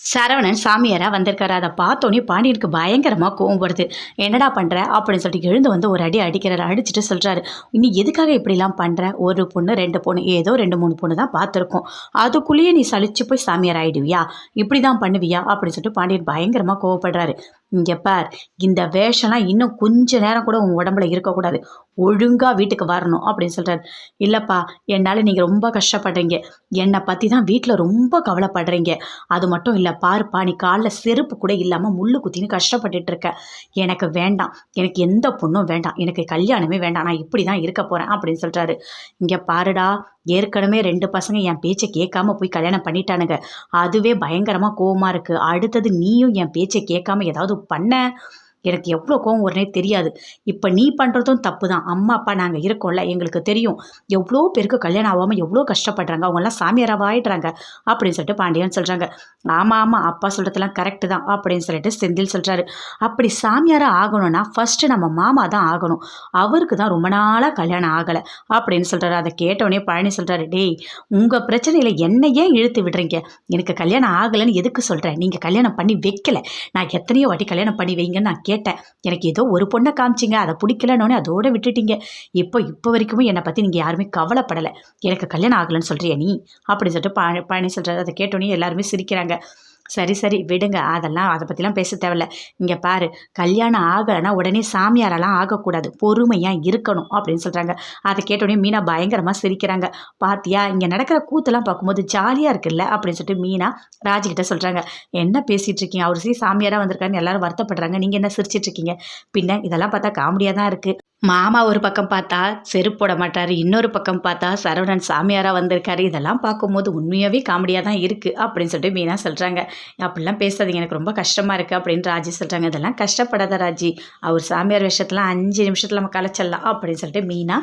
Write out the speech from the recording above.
சரவணன் சாமியாராக வந்திருக்காரு. அதை பார்த்தோன்னே பாண்டியனுக்கு பயங்கரமாக கோவம் வருது. என்னடா பண்ணுற அப்படின்னு சொல்லிட்டு எழுந்து வந்து ஒரு அடி அடிக்கிறாரு. அடிச்சுட்டு சொல்கிறாரு நீ எதுக்காக இப்படிலாம் பண்ணுற ஒரு பொண்ணு ரெண்டு பொண்ணு ஏதோ ரெண்டு மூணு பொண்ணு தான் பார்த்துருக்கோம். அதுக்குள்ளேயே நீ சலிச்சு போய் சாமியார் ஆகிடுவியா இப்படி தான் பண்ணுவியா? அப்படின்னு சொல்லிட்டு பாண்டியன் பயங்கரமாக கோவப்படுறாரு. இங்கே பார் இந்த வேஷம்லாம் இன்னும் கொஞ்ச நேரம் கூட உன் உடம்புல இருக்கக்கூடாது. ஒழுங்காக வீட்டுக்கு வரணும் அப்படின்னு சொல்கிறார் இல்லைப்பா என்னால் நீங்கள் ரொம்ப கஷ்டப்படுறீங்க. என்னை பற்றி தான் வீட்டில் ரொம்ப கவலைப்படுறீங்க. அது மட்டும் இல்லை பாருப்பா நீ காலில் செருப்பு கூட இல்லாமல் முள்ளு குத்தின்னு கஷ்டப்பட்டுட்டு இருக்க. எனக்கு வேண்டாம். எனக்கு எந்த பொண்ணும் வேண்டாம். எனக்கு கல்யாணமே வேண்டாம். நான் இப்படி தான் இருக்க போகிறேன் அப்படின்னு சொல்கிறாரு இங்கே பாருடா ஏற்கனவே ரெண்டு பசங்க என் பேச்சை கேட்காம போய் கல்யாணம் பண்ணிட்டானுங்க. அதுவே பயங்கரமாக கோவமாக இருக்குது அடுத்தது நீயும் என் பேச்சை கேட்காம ஏதாவது பண்ண. எனக்கு எவ்வளோ கோவம் உடனே தெரியாது. இப்போ நீ பண்ணுறதும் தப்பு தான் அம்மா அப்பா நாங்கள் இருக்கோம்ல எங்களுக்கு தெரியும். எவ்வளோ பேருக்கு கல்யாணம் ஆகாமல் எவ்வளோ கஷ்டப்படுறாங்க. அவங்கெல்லாம் சாமியாராக ஆயிடுறாங்க. அப்படின்னு சொல்லிட்டு பாண்டியன் சொல்கிறாங்க ஆமாம் ஆமாம் அப்பா சொல்கிறதெல்லாம் கரெக்டு தான் அப்படின்னு சொல்லிட்டு செந்தில் சொல்கிறாரு அப்படி சாமியாராக ஆகணும்னா ஃபஸ்ட்டு நம்ம மாமா தான் ஆகணும். அவருக்கு தான் ரொம்ப நாளாக கல்யாணம் ஆகலை அப்படின்னு சொல்கிறாரு அதை கேட்டவுடனே பழனி சொல்கிறாரு டேய் உங்கள் பிரச்சனையில் என்னை ஏன் இழுத்து விடுறீங்க? எனக்கு கல்யாணம் ஆகலைன்னு எதுக்கு சொல்கிறேன் நீங்கள் கல்யாணம் பண்ணி வைக்கல. நான் எத்தனையோ வாட்டி கல்யாணம் பண்ணி வைங்கன்னு நான் கேட்டேன். எனக்கு ஏதோ ஒரு பொண்ணை காமிச்சிங்க அதை பிடிக்கலன்னொன்னே அதோட விட்டுட்டீங்க. இப்போ இப்போ வரைக்குமே என்னை பற்றி நீங்கள் யாருமே கவலைப்படலை. எனக்கு கல்யாணம் ஆகலைன்னு சொல்கிறியா நீ? அப்படின்னு சொல்லிட்டு பா பழனி சொல்கிறாரு அதை கேட்டோன்னே எல்லாருமே சிரிக்கிறாங்க. சரி சரி விடுங்க. அதெல்லாம் அதை பற்றிலாம் பேச தேவையில்ல. இங்கே பாரு கல்யாணம் ஆகலைன்னா உடனே சாமியாரெல்லாம் ஆகக்கூடாது. பொறுமையாக இருக்கணும் அப்படின்னு சொல்கிறாங்க அதை கேட்டோடனே மீனா பயங்கரமாக சிரிக்கிறாங்க. பாத்தியா இங்கே நடக்கிற கூத்தெல்லாம் பார்க்கும்போது ஜாலியாக இருக்குல்ல? அப்படின்னு சொல்லிட்டு மீனா ராஜிக்கிட்ட சொல்கிறாங்க என்ன பேசிகிட்டு இருக்கீங்க? அவர் சரி சாமியாராக வந்திருக்காருன்னு எல்லாரும் வருத்தப்படுறாங்க. நீங்கள் என்ன சிரிச்சிட்டு இருக்கீங்க? பின்ன இதெல்லாம் பார்த்தா காமெடியாக தான் இருக்குது மாமா ஒரு பக்கம் பார்த்தா செருப்பு போட மாட்டார் இன்னொரு பக்கம் பார்த்தா சரவணன் சாமியாராக வந்திருக்காரு. இதெல்லாம் பார்க்கும்போது உண்மையாகவே காமெடியாக தான் இருக்குது அப்படின்னு சொல்லிட்டு மீனா சொல்கிறாங்க அப்படிலாம் பேசாதீங்க எனக்கு ரொம்ப கஷ்டமாக இருக்குது அப்படின்னு ராஜி சொல்கிறாங்க இதெல்லாம் கஷ்டப்படாத ராஜி அவர் சாமியார் விஷயத்தெலாம் அஞ்சு நிமிஷத்தில் நம்ம கலைச்சிடலாம் அப்படின்னு சொல்லிட்டு மீனா